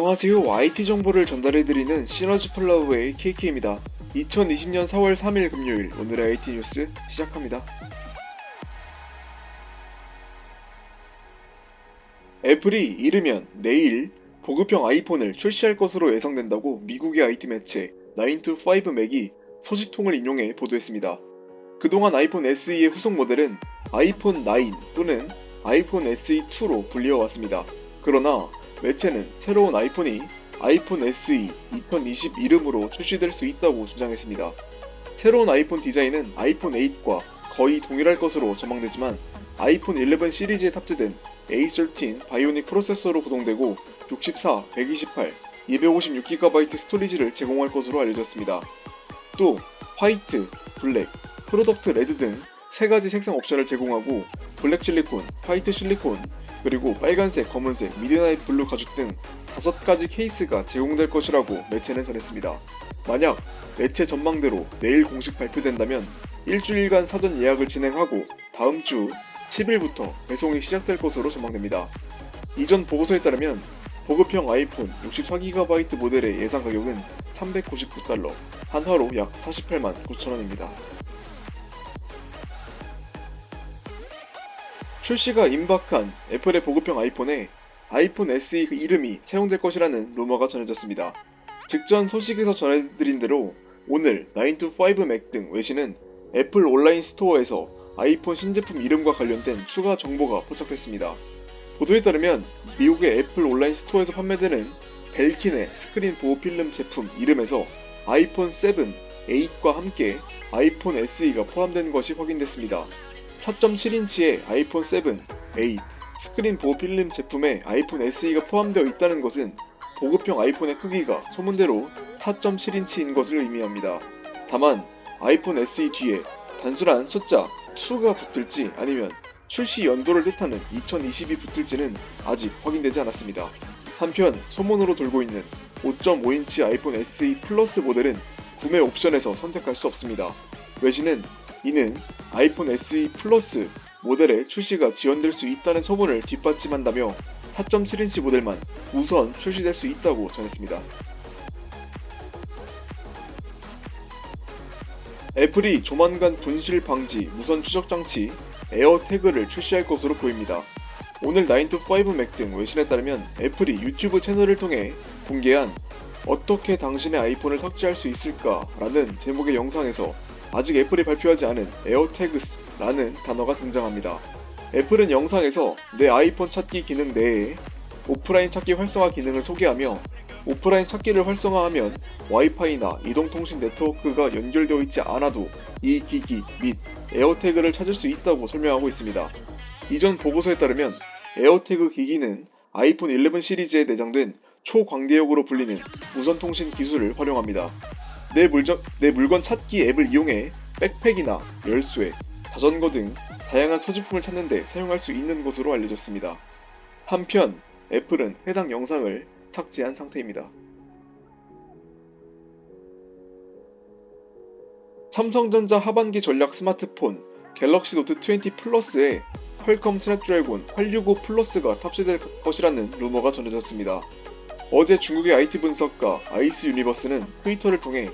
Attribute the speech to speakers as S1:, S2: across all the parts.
S1: 안녕하세요. IT 정보를 전달해드리는 시너지 플라우의 KK입니다. 2020년 4월 3일 금요일 오늘의 IT 뉴스 시작합니다. 애플이 이르면 내일 보급형 아이폰을 출시할 것으로 예상된다고 미국의 IT 매체 9to5맥이 소식통을 인용해 보도했습니다. 그동안 아이폰 SE의 후속 모델은 아이폰 9 또는 아이폰 SE2로 불리워왔습니다. 그러나 매체는 새로운 아이폰이 아이폰 SE 2020 이름으로 출시될 수 있다고 주장했습니다. 새로운 아이폰 디자인은 아이폰 8과 거의 동일할 것으로 전망되지만 아이폰 11 시리즈에 탑재된 A13 바이오닉 프로세서로 구동되고 64, 128, 256GB 스토리지를 제공할 것으로 알려졌습니다. 또 화이트, 블랙, 프로덕트 레드 등 세 가지 색상 옵션을 제공하고 블랙 실리콘, 화이트 실리콘, 그리고 빨간색, 검은색, 미드나잇 블루 가죽 등 다섯 가지 케이스가 제공될 것이라고 매체는 전했습니다. 만약 매체 전망대로 내일 공식 발표된다면 일주일간 사전 예약을 진행하고 다음 주 10일부터 배송이 시작될 것으로 전망됩니다. 이전 보고서에 따르면 보급형 아이폰 64GB 모델의 예상 가격은 399달러, 한화로 약 48만 9천원입니다. 출시가 임박한 애플의 보급형 아이폰에 아이폰 SE 그 이름이 사용될 것이라는 루머가 전해졌습니다. 직전 소식에서 전해드린 대로 오늘 9to5 맥 등 외신은 애플 온라인 스토어에서 아이폰 신제품 이름과 관련된 추가 정보가 포착됐습니다. 보도에 따르면 미국의 애플 온라인 스토어에서 판매되는 벨킨의 스크린 보호 필름 제품 이름에서 아이폰 7, 8과 함께 아이폰 SE가 포함된 것이 확인됐습니다. 4.7인치의 아이폰 7, 8 스크린 보호 필름 제품에 아이폰 SE가 포함되어 있다는 것은 보급형 아이폰의 크기가 소문대로 4.7인치인 것을 의미합니다. 다만 아이폰 SE 뒤에 단순한 숫자 2가 붙을지 아니면 출시 연도를 뜻하는 2020이 붙을지는 아직 확인되지 않았습니다. 한편 소문으로 돌고 있는 5.5인치 아이폰 SE 플러스 모델은 구매 옵션에서 선택할 수 없습니다. 외신은 이는 아이폰 SE 플러스 모델의 출시가 지연될 수 있다는 소문을 뒷받침한다며 4.7인치 모델만 우선 출시될 수 있다고 전했습니다. 애플이 조만간 분실 방지 무선 추적 장치 에어태그를 출시할 것으로 보입니다. 오늘 9to5 맥 등 외신에 따르면 애플이 유튜브 채널을 통해 공개한 어떻게 당신의 아이폰을 삭제할 수 있을까? 라는 제목의 영상에서 아직 애플이 발표하지 않은 에어태그스라는 단어가 등장합니다. 애플은 영상에서 내 아이폰 찾기 기능 내에 오프라인 찾기 활성화 기능을 소개하며 오프라인 찾기를 활성화하면 와이파이나 이동통신 네트워크가 연결되어 있지 않아도 이 기기 및 에어태그를 찾을 수 있다고 설명하고 있습니다. 이전 보고서에 따르면 에어태그 기기는 아이폰 11 시리즈에 내장된 초광대역으로 불리는 무선통신 기술을 활용합니다. 내, 물정, 내 물건 찾기 앱을 이용해 백팩이나 열쇠, 자전거 등 다양한 소지품을 찾는데 사용할 수 있는 것으로 알려졌습니다. 한편 애플은 해당 영상을 삭제한 상태입니다. 삼성전자 하반기 전략 스마트폰 갤럭시 노트 20 플러스에 퀄컴 스냅드래곤 865 플러스가 탑재될 것이라는 루머가 전해졌습니다. 어제 중국의 IT 분석가 아이스 유니버스는 트위터를 통해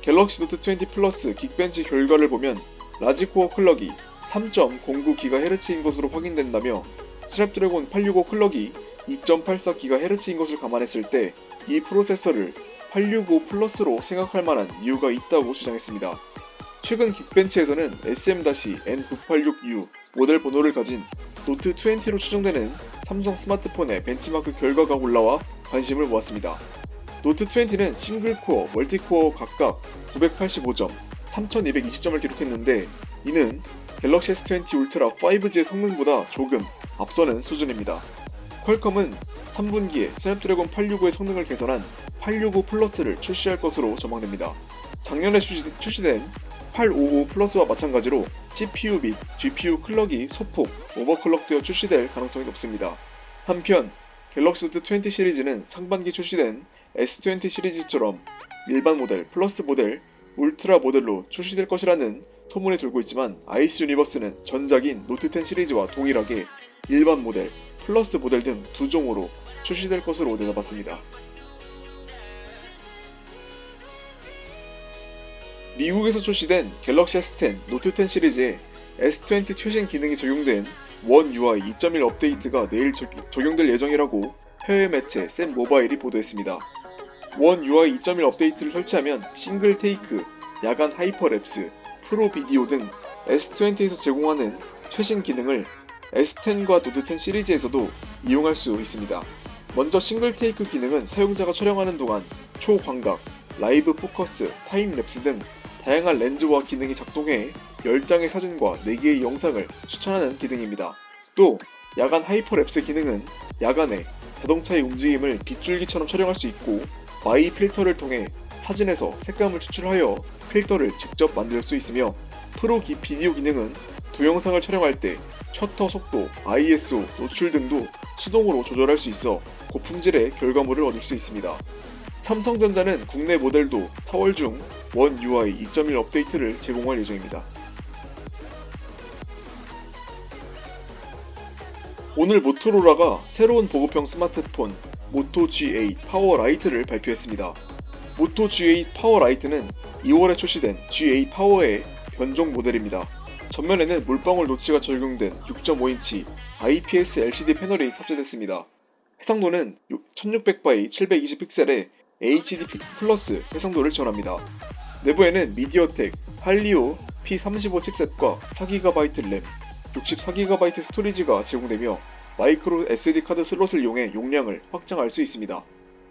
S1: 갤럭시 노트 20 플러스 긱벤치 결과를 보면 라지코어 클럭이 3.09GHz인 것으로 확인된다며 스냅드래곤 865 클럭이 2.84GHz인 것을 감안했을 때 이 프로세서를 865 플러스로 생각할 만한 이유가 있다고 주장했습니다. 최근 긱벤치에서는 SM-N986U 모델 번호를 가진 노트 20로 추정되는 삼성 스마트폰의 벤치마크 결과가 올라와 관심을 모았습니다. 노트 20는 싱글코어, 멀티코어 각각 985점, 3220점을 기록했는데 이는 갤럭시 S20 울트라 5G의 성능보다 조금 앞서는 수준입니다. 퀄컴은 3분기에 스냅드래곤 865의 성능을 개선한 865 플러스를 출시할 것으로 전망됩니다. 작년에 출시, 출시된 855 플러스와 마찬가지로 CPU 및 GPU 클럭이 소폭 오버클럭되어 출시될 가능성이 높습니다. 한편 갤럭시 노트 20 시리즈는 상반기 출시된 S20 시리즈처럼 일반 모델, 플러스 모델, 울트라 모델로 출시될 것이라는 소문이 돌고 있지만 아이스 유니버스는 전작인 노트 10 시리즈와 동일하게 일반 모델, 플러스 모델 등 두 종으로 출시될 것으로 내다봤습니다. 미국에서 출시된 갤럭시 S10, 노트 10 시리즈에 S20 최신 기능이 적용된 원 UI 2.1 업데이트가 내일 적- 적용될 예정이라고 해외 매체 샘 모바일이 보도했습니다. 원 UI 2.1 업데이트를 설치하면 싱글 테이크, 야간 하이퍼랩스, 프로 비디오 등 S20에서 제공하는 최신 기능을 S10과 노트 10 시리즈에서도 이용할 수 있습니다. 먼저 싱글 테이크 기능은 사용자가 촬영하는 동안 초광각, 라이브 포커스, 타임랩스 등 다양한 렌즈와 기능이 작동해 10장의 사진과 4개의 영상을 추천하는 기능입니다. 또 야간 하이퍼랩스 기능은 야간에 자동차의 움직임을 빗줄기처럼 촬영할 수 있고 마이 필터를 통해 사진에서 색감을 추출하여 필터를 직접 만들 수 있으며 프로 기- 비디오 기능은 동영상을 촬영할 때 셔터 속도, ISO, 노출 등도 수동으로 조절할 수 있어 고품질의 결과물을 얻을 수 있습니다. 삼성전자는 국내 모델도 4월 중 원 UI 2.1 업데이트를 제공할 예정입니다. 오늘 모토로라가 새로운 보급형 스마트폰 모토 G8 파워 라이트를 발표했습니다. 모토 G8 파워 라이트는 2월에 출시된 G8 파워의 변종 모델입니다. 전면에는 물방울 노치가 적용된 6.5인치 IPS LCD 패널이 탑재됐습니다. 해상도는 1600by 720픽셀의 HD 플러스 해상도를 지원합니다. 내부에는 미디어텍 할리오 P35 칩셋과 4GB 램, 64GB 스토리지가 제공되며 마이크로 SD 카드 슬롯을 이용해 용량을 확장할 수 있습니다.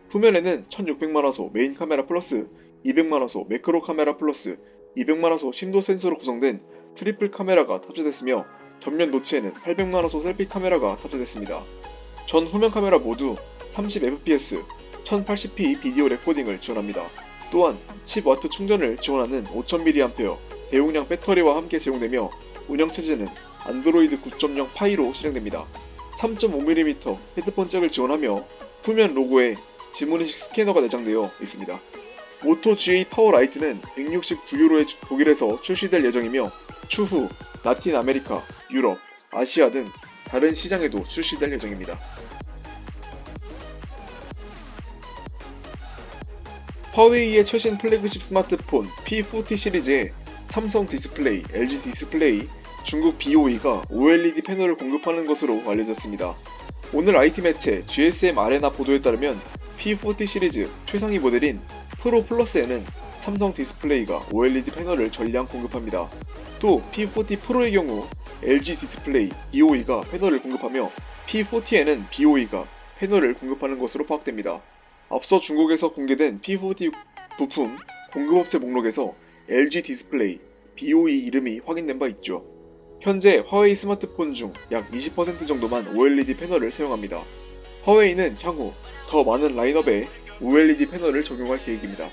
S1: 후면에는 1600만화소 메인 카메라 플러스 200만화소 매크로 카메라 플러스 200만화소 심도 센서로 구성된 트리플 카메라가 탑재됐으며 전면 노치에는 800만화소 셀피 카메라가 탑재됐습니다. 전 후면 카메라 모두 30fps, 1080p 비디오 레코딩을 지원합니다. 또한 10W 충전을 지원하는 5000mAh 대용량 배터리와 함께 제공되며 운영체제는 안드로이드 9.0 파이로 실행됩니다. 3.5mm 헤드폰 잭을 지원하며 후면 로고에 지문인식 스캐너가 내장되어 있습니다. 모토 G8 파워 라이트는 169유로에 독일에서 출시될 예정이며 추후 라틴 아메리카, 유럽, 아시아 등 다른 시장에도 출시될 예정입니다. 화웨이의 최신 플래그십 스마트폰 P40 시리즈에 삼성 디스플레이, LG 디스플레이, 중국 BOE가 OLED 패널을 공급하는 것으로 알려졌습니다. 오늘 IT 매체 GSM 아레나 보도에 따르면 P40 시리즈 최상위 모델인 프로 플러스에는 삼성 디스플레이가 OLED 패널을 전량 공급합니다. 또 P40 프로의 경우 LG 디스플레이, BOE가 패널을 공급하며 P40에는 BOE가 패널을 공급하는 것으로 파악됩니다. 앞서 중국에서 공개된 P40 부품 공급업체 목록에서 LG 디스플레이, BOE 이름이 확인된 바 있죠. 현재 화웨이 스마트폰 중 약 20% 정도만 OLED 패널을 사용합니다. 화웨이는 향후 더 많은 라인업에 OLED 패널을 적용할 계획입니다.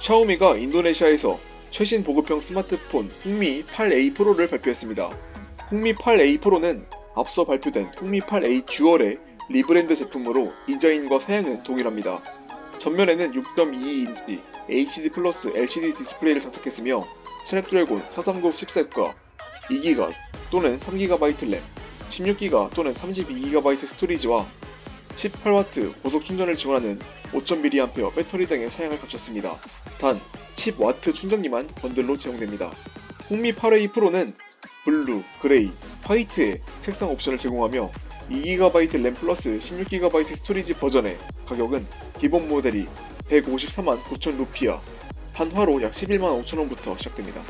S1: 샤오미가 인도네시아에서 최신 보급형 스마트폰 홍미 8A 프로를 발표했습니다. 홍미 8A 프로는 앞서 발표된 홍미 8A 듀얼의 리브랜드 제품으로 디자인과 사양은 동일합니다. 전면에는 6.22인치 HD 플러스 LCD 디스플레이를 장착했으며 스냅드래곤 439 칩셋과 2GB 또는 3GB 램, 16GB 또는 32GB 스토리지와 18W 고속 충전을 지원하는 5.0mAh 배터리 등의 사양을 갖췄습니다. 단 10W 충전기만 번들로 제공됩니다. 홍미 8A 프로는 블루, 그레이, 화이트의 색상 옵션을 제공하며 2GB 램 플러스 16GB 스토리지 버전의 가격은 기본 모델이 154만 9천 루피아, 한화로 약 11만 5천 원부터 시작됩니다.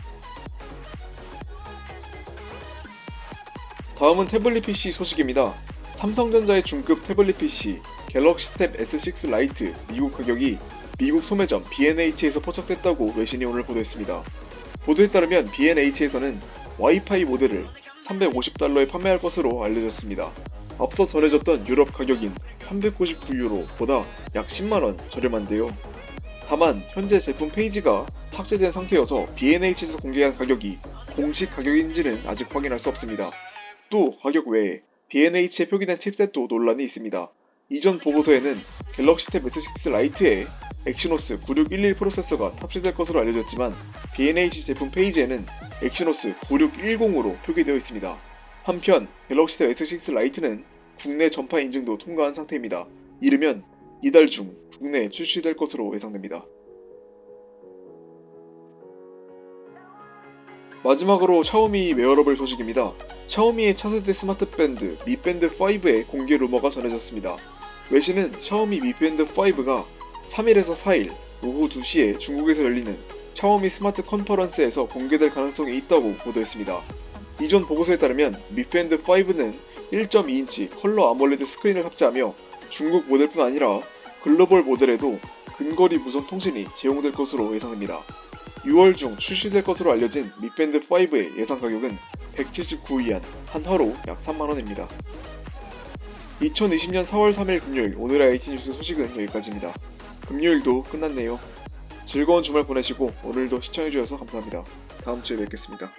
S1: 다음은 태블릿 PC 소식입니다. 삼성전자의 중급 태블릿 PC 갤럭시 탭 S6 라이트 미국 가격이 미국 소매점 B&H에서 포착됐다고 외신이 오늘 보도했습니다. 보도에 따르면 B&H에서는 와이파이 모델을 350달러에 판매할 것으로 알려졌습니다. 앞서 전해졌던 유럽 가격인 399유로보다 약 10만원 저렴한데요. 다만 현재 제품 페이지가 삭제된 상태여서 B&H에서 공개한 가격이 공식 가격인지는 아직 확인할 수 없습니다. 또 가격 외에 B&H에 표기된 칩셋도 논란이 있습니다. 이전 보고서에는 갤럭시 탭 S6 라이트에 엑시노스 9611 프로세서가 탑재될 것으로 알려졌지만 B&H 제품 페이지에는 엑시노스 9610으로 표기되어 있습니다. 한편 갤럭시 S6 라이트는 국내 전파 인증도 통과한 상태입니다. 이르면 이달 중 국내에 출시될 것으로 예상됩니다. 마지막으로 샤오미 웨어러블 소식입니다. 샤오미의 차세대 스마트 밴드 미 밴드 5의 공개 루머가 전해졌습니다. 외신은 샤오미 미 밴드 5가 3일에서 4일 오후 2시에 중국에서 열리는 샤오미 스마트 컨퍼런스에서 공개될 가능성이 있다고 보도했습니다. 이전 보고서에 따르면 미 밴드 5는 1.2인치 컬러 아몰레드 스크린을 탑재하며 중국 모델뿐 아니라 글로벌 모델에도 근거리 무선 통신이 제공될 것으로 예상됩니다. 6월 중 출시될 것으로 알려진 미밴드 5의 예상 가격은 179위안, 한 화로 약 3만원입니다. 2020년 4월 3일 금요일 오늘의 IT 뉴스 소식은 여기까지입니다. 금요일도 끝났네요. 즐거운 주말 보내시고 오늘도 시청해주셔서 감사합니다. 다음 주에 뵙겠습니다.